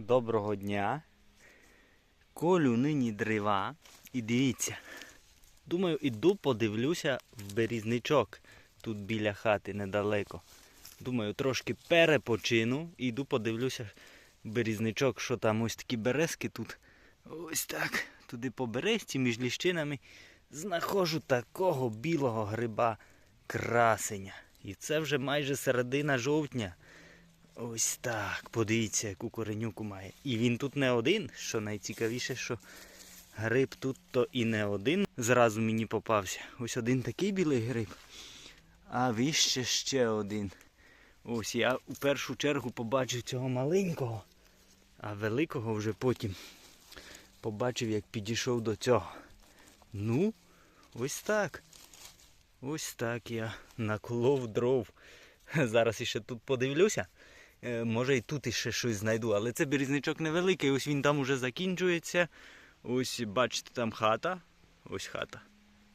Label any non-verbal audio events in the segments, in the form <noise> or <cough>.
Доброго дня. Колю нині дрова. І дивіться. Думаю, іду подивлюся в берізничок тут біля хати недалеко. Думаю, трошки перепочину і йду подивлюся в берізничок, що там ось такі березки тут. Ось так. Туди по березці між ліщинами знаходжу такого білого гриба красеня. І це вже майже середина жовтня. Ось так. Подивіться, яку коренюку має. І він тут не один, що найцікавіше, що гриб тут то і не один. Зразу мені попався. Ось один такий білий гриб. А вище ще один. Ось я у першу чергу побачив цього маленького, а великого вже потім побачив, як підійшов до цього. Ну, ось так. Ось так я наколов дров. <laughs> Зараз іще тут подивлюся. Е, Може і тут іще щось знайду, але це березничок невеликий, ось він там уже закінчується. Ось бачите, там хата. Ось хата.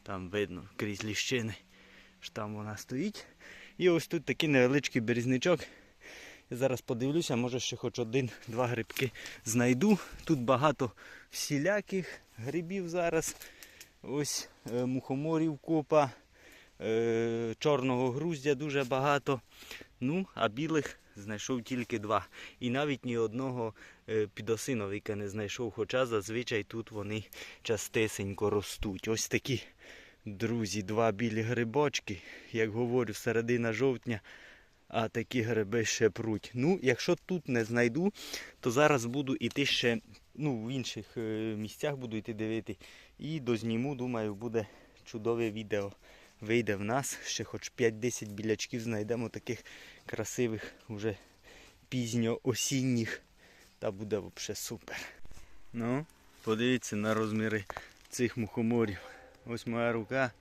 Там видно крізь ліщини. що Там вона стоїть. І ось тут такий невеличкий березничок. Я зараз подивлюся, може ще хоч один-два грибки знайду. Тут багато всіляких грибів зараз. Ось е, мухоморів копа, е, чорного груздя дуже багато. Ну, а білих знайшов тільки два. І навіть ні одного е, підосиновика не знайшов, хоча зазвичай тут вони частесенько ростуть. Ось такі, друзі, два білі грибочки. Як говорю, середина жовтня, а такі гриби ще пруть. Ну, якщо тут не знайду, то зараз буду іти ще ну, в інших е, місцях буду йти дивити. І дозніму, думаю, буде чудове відео. Вийде в нас, ще хоч 5-10 білячків знайдемо таких красивих, уже пізньо-осінніх. Та буде взагалі супер. Ну, подивіться на розміри цих мухоморів. Ось моя рука.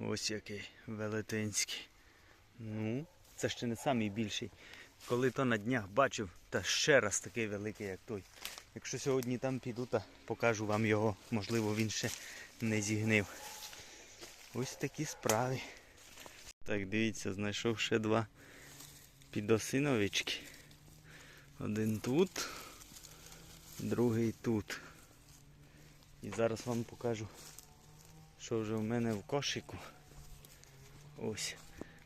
Ось який велетенський. Ну, це ще не самий більший. Коли то на днях бачив, та ще раз такий великий, як той. Якщо сьогодні там піду, то покажу вам його. Можливо, він ще не зігнив. Ось такі справи. Так, дивіться, знайшов ще два підосиновички. Один тут, другий тут. І зараз вам покажу, що вже в мене в кошику. Ось.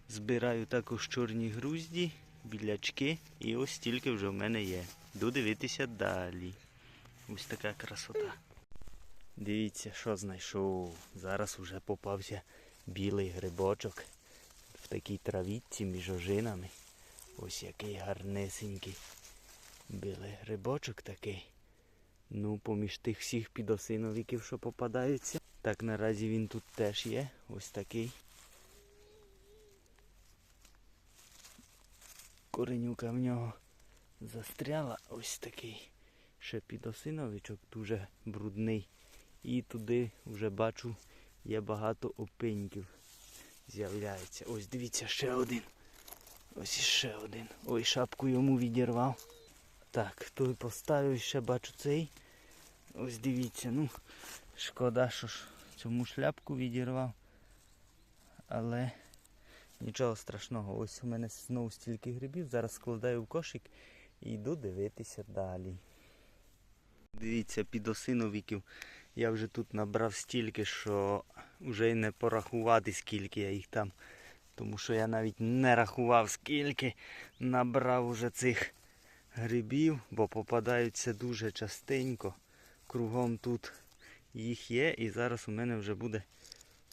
Збираю також чорні грузді, білячки і ось стільки вже в мене є. Йду дивитися далі. Ось така красота. Дивіться, що знайшов. Зараз уже попався білий грибочок в такій травітці між ожинами. Ось який гарнесенький білий грибочок такий. Ну, поміж тих всіх підосиновиків, що попадаються. Так наразі він тут теж є. Ось такий. Коренюка в нього застряла ось такий. Ще підосиновичок дуже брудний. І туди вже бачу є багато опеньків. З'являється. Ось дивіться, ще один. Ось іще один. Ой, шапку йому відірвав. Так, той поставив, ще бачу цей. Ось дивіться, ну, шкода, що ж цьому шляпку відірвав. Але нічого страшного. Ось у мене знову стільки грибів. Зараз складаю в кошик і йду дивитися далі. Дивіться, підосиновиків. Я вже тут набрав стільки, що вже й не порахувати, скільки я їх там. Тому що я навіть не рахував, скільки набрав уже цих грибів, бо попадаються дуже частенько. Кругом тут їх є. І зараз у мене вже буде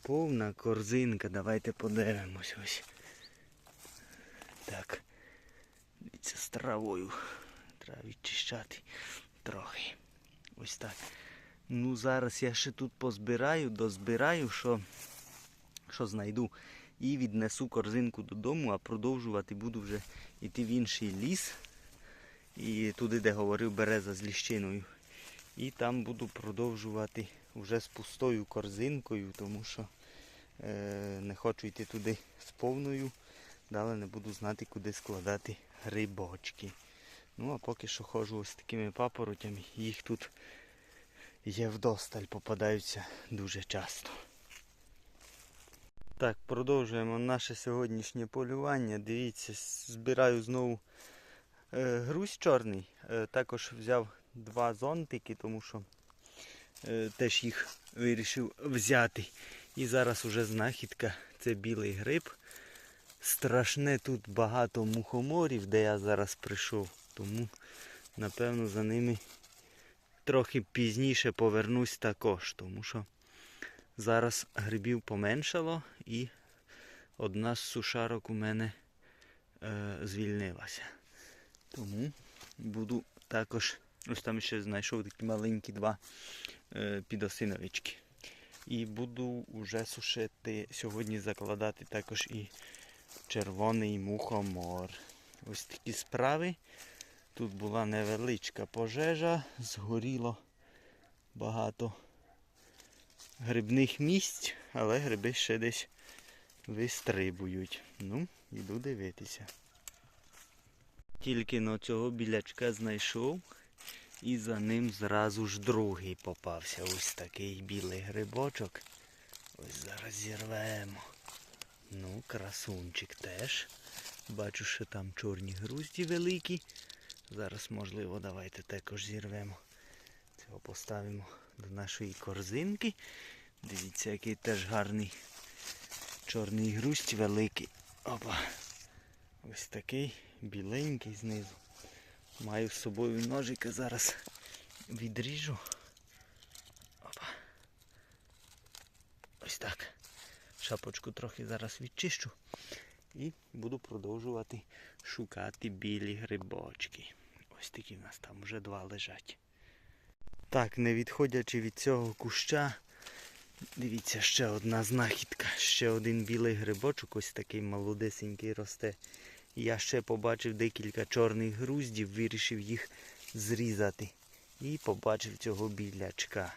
повна корзинка. Давайте подивимось ось. Так. Дивіться, з травою. Треба відчищати трохи. Ось так. Ну, зараз я ще тут позбираю, дозбираю, що, що знайду. І віднесу корзинку додому, а продовжувати буду вже йти в інший ліс. І туди, де говорив береза з ліщиною. І там буду продовжувати вже з пустою корзинкою, тому що е, не хочу йти туди з повною. Далі не буду знати, куди складати грибочки. Ну, а поки що ходжу ось такими папоротями. Їх тут є вдосталь, попадаються дуже часто. Так, продовжуємо наше сьогоднішнє полювання. Дивіться, збираю знову Е, грузь чорний. Е, також взяв два зонтики, тому що е, теж їх вирішив взяти. І зараз уже знахідка це білий гриб. Страшне тут багато мухоморів, де я зараз прийшов. Тому, напевно, за ними трохи пізніше повернусь також, тому що зараз грибів поменшало і одна з сушарок у мене е, звільнилася. Тому буду також, ось там ще знайшов такі маленькі два е, підосиновички. І буду вже сушити, сьогодні закладати також і червоний мухомор. Ось такі справи. Тут була невеличка пожежа, згоріло багато грибних місць, але гриби ще десь вистрибують. Ну, іду дивитися. Тільки на цього білячка знайшов і за ним зразу ж другий попався. Ось такий білий грибочок. Ось зараз зірвемо. Ну, красунчик теж. Бачу, що там чорні грузді великі. Зараз, можливо, давайте також зірвемо. Цього поставимо до нашої корзинки. Дивіться, який теж гарний чорний грусть великий. Опа. Ось такий біленький знизу. Маю з собою ножика зараз відріжу. Опа. Ось так. Шапочку трохи зараз відчищу. І буду продовжувати шукати білі грибочки. Ось такі в нас там вже два лежать. Так, не відходячи від цього куща, дивіться, ще одна знахідка. Ще один білий грибочок, ось такий молодесенький росте. Я ще побачив декілька чорних груздів, вирішив їх зрізати. І побачив цього білячка.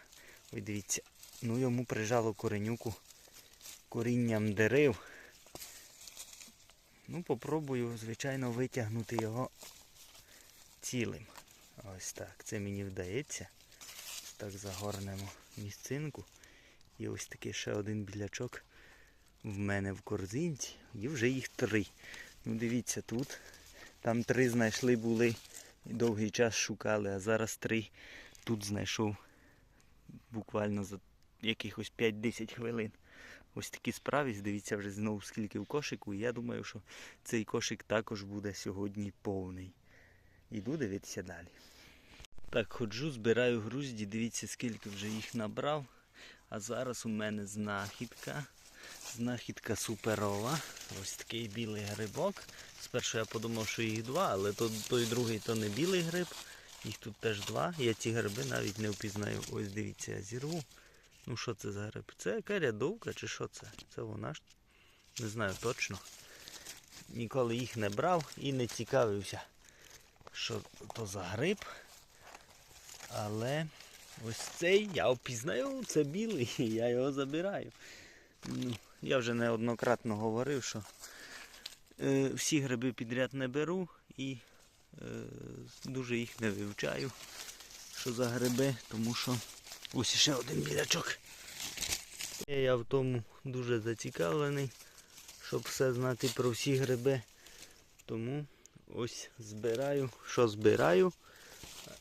Ой, дивіться, ну йому прижало коренюку корінням дерев. Ну, попробую, звичайно, витягнути його цілим. Ось так. Це мені вдається. Так загорнемо місцинку. І ось такий ще один білячок в мене в корзинці. І вже їх три. Ну дивіться тут. Там три знайшли були. І довгий час шукали, а зараз три тут знайшов буквально за якихось 5-10 хвилин. Ось такі справи, дивіться вже знову скільки в кошику. І я думаю, що цей кошик також буде сьогодні повний. Іду дивитися далі. Так, ходжу, збираю грузді, дивіться, скільки вже їх набрав. А зараз у мене знахідка. Знахідка суперова. Ось такий білий грибок. Спершу я подумав, що їх два, але то, той другий то не білий гриб. Їх тут теж два. Я ці гриби навіть не впізнаю. Ось дивіться, я зірву. Ну що це за гриб? Це яка рядовка чи що це? Це вона ж? Не знаю точно. Ніколи їх не брав і не цікавився, що то за гриб. Але ось цей я впізнаю, це білий, <laughs> я його забираю. Ну, я вже неоднократно говорив, що е, всі гриби підряд не беру і е, дуже їх не вивчаю, що за гриби, тому що ось ще один білячок. Я в тому дуже зацікавлений, щоб все знати про всі гриби. Тому ось збираю, що збираю,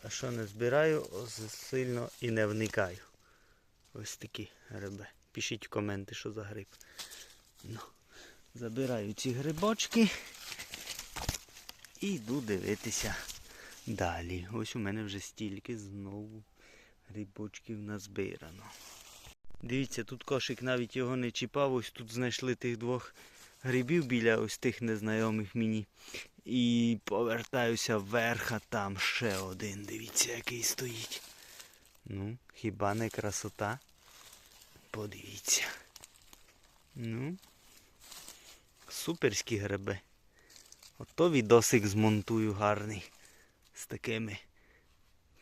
а що не збираю, ось сильно і не вникаю. Ось такі гриби. Пишіть в коменти, що за гриб. Ну, забираю ці грибочки і йду дивитися далі. Ось у мене вже стільки знову грибочків назбирано. Дивіться, тут кошик навіть його не чіпав, ось тут знайшли тих двох грибів біля ось тих незнайомих мені. І повертаюся вверх, а там ще один. Дивіться, який стоїть. Ну, хіба не красота? Подивіться. Ну, суперські гриби. Ото відосик змонтую гарний. З такими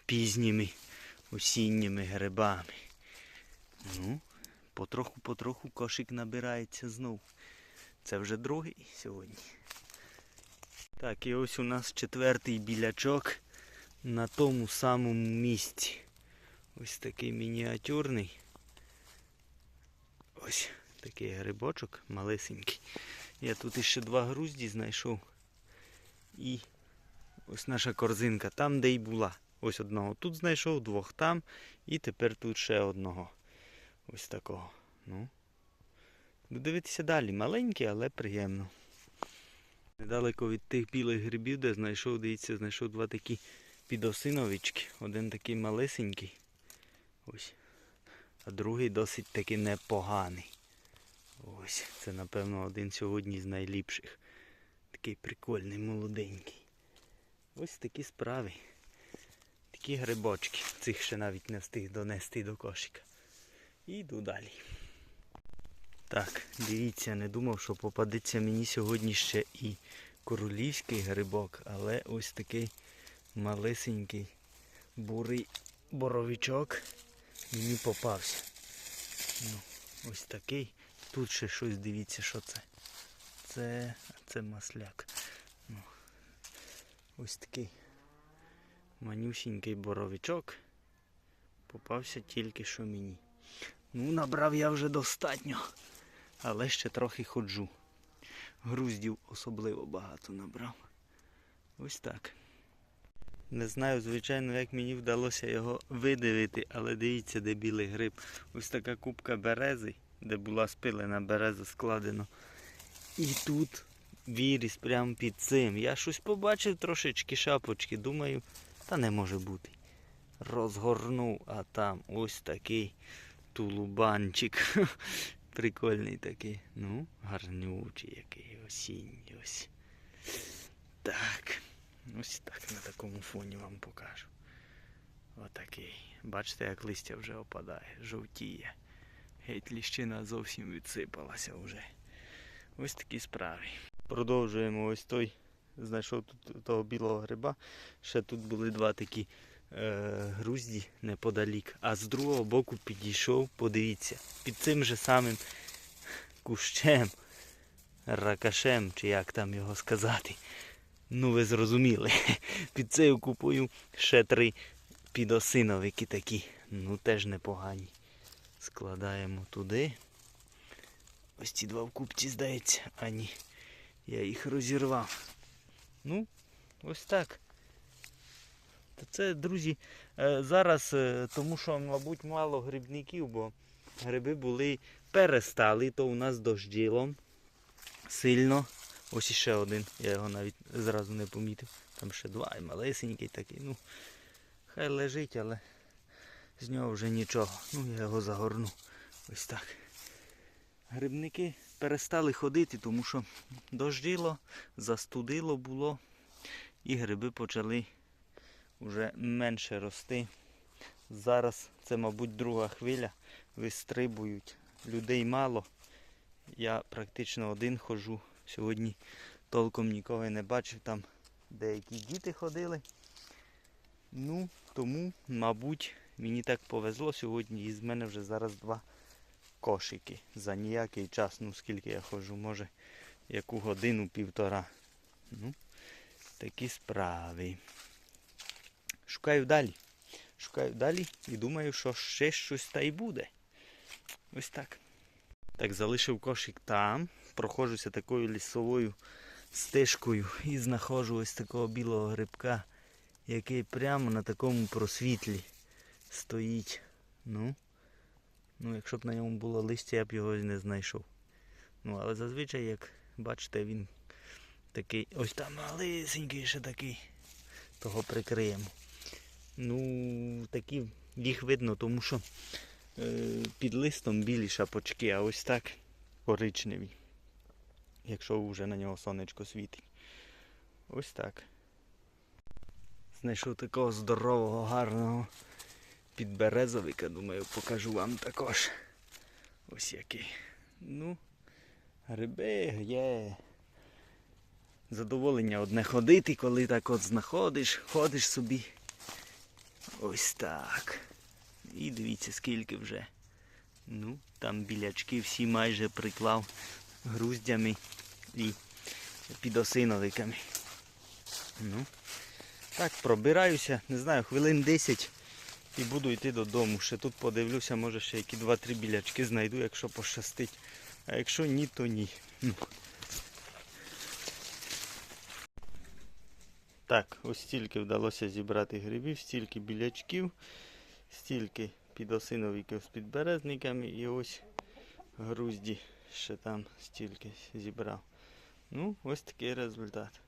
пізніми осінніми грибами. Ну, потроху-потроху кошик набирається знов. Це вже другий сьогодні. Так, і ось у нас четвертий білячок на тому самому місці. Ось такий мініатюрний. Ось такий грибочок малесенький. Я тут іще два грузді знайшов. І Ось наша корзинка, там, де й була. Ось одного тут знайшов, двох там, і тепер тут ще одного. Ось такого. Ну. Дивитися далі. Маленький, але приємно. Недалеко від тих білих грибів, де знайшов, дивіться, знайшов два такі підосиновички. Один такий малесенький. Ось. А другий досить таки непоганий. Ось, це, напевно, один сьогодні з найліпших. Такий прикольний, молоденький. Ось такі справи. Такі грибочки. Цих ще навіть не встиг донести до кошика. І йду далі. Так, дивіться, не думав, що попадеться мені сьогодні ще і королівський грибок, але ось такий малесенький бурий боровичок мені попався. Ну, ось такий. Тут ще щось дивіться, що це. Це, це масляк. Ну, ось такий манюсінький боровичок. Попався тільки що мені. Ну, набрав я вже достатньо, але ще трохи ходжу. Груздів особливо багато набрав. Ось так. Не знаю, звичайно, як мені вдалося його видивити, але дивіться, де білий гриб. Ось така кубка берези, де була спилена береза складено. І тут віріс прямо під цим. Я щось побачив трошечки шапочки, думаю, та не може бути. Розгорнув, а там ось такий тулубанчик. <laughs> Прикольний такий. Ну, гарнючий який осінній ось. Так. Ось так на такому фоні вам покажу. Отакий. Бачите, як листя вже опадає, жовтіє. Геть ліщина зовсім відсипалася вже. Ось такі справи. Продовжуємо ось той. Знайшов тут того білого гриба. Ще тут були два такі е, грузді неподалік. А з другого боку підійшов, подивіться, під цим же самим кущем, ракашем, чи як там його сказати. Ну, ви зрозуміли. <laughs> Під цією купою ще три підосиновики такі. Ну теж непогані. Складаємо туди. Ось ці два в купці, здається. А ні. Я їх розірвав. Ну, ось так. Це, друзі, е, зараз, е, тому що, мабуть, мало грибників, бо гриби були перестали, то у нас дожділо сильно. Ось іще один, я його навіть зразу не помітив. Там ще два і малесенький такий. Ну, хай лежить, але з нього вже нічого. Ну, я його загорну. Ось так. Грибники перестали ходити, тому що дожділо, застудило було, і гриби почали вже менше рости. Зараз це, мабуть, друга хвиля. Вистрибують. Людей мало. Я практично один ходжу. Сьогодні толком нікого не бачив, там деякі діти ходили. Ну, тому, мабуть, мені так повезло сьогодні з мене вже зараз два кошики. За ніякий час, ну скільки я ходжу, може яку годину, півтора. Ну, такі справи. Шукаю далі. Шукаю далі і думаю, що ще щось та й буде. Ось так. Так, залишив кошик там, проходжуся такою лісовою стежкою і знаходжу ось такого білого грибка, який прямо на такому просвітлі стоїть. Ну, ну якщо б на ньому було листя, я б його не знайшов. Ну, але зазвичай, як бачите, він такий ось там малесенький ще такий. Того прикриємо. Ну, такі їх видно, тому що е, під листом білі шапочки, а ось так коричневі. Якщо вже на нього сонечко світить. Ось так. Знайшов такого здорового, гарного підберезовика, думаю, покажу вам також. Ось який. Ну, гриби є. Задоволення одне ходити, коли так от знаходиш, ходиш собі. Ось так. І дивіться, скільки вже. Ну, там білячки всі майже приклав груздями і підосиновиками. Ну, так, пробираюся, не знаю, хвилин 10 і буду йти додому. Ще тут подивлюся, може ще які 2-3 білячки знайду, якщо пощастить. А якщо ні, то ні. Ну. Так, ось стільки вдалося зібрати грибів, стільки білячків, стільки підосиновиків з підберезниками і ось грузді ще там стільки зібрав. Ну, ось такий результат.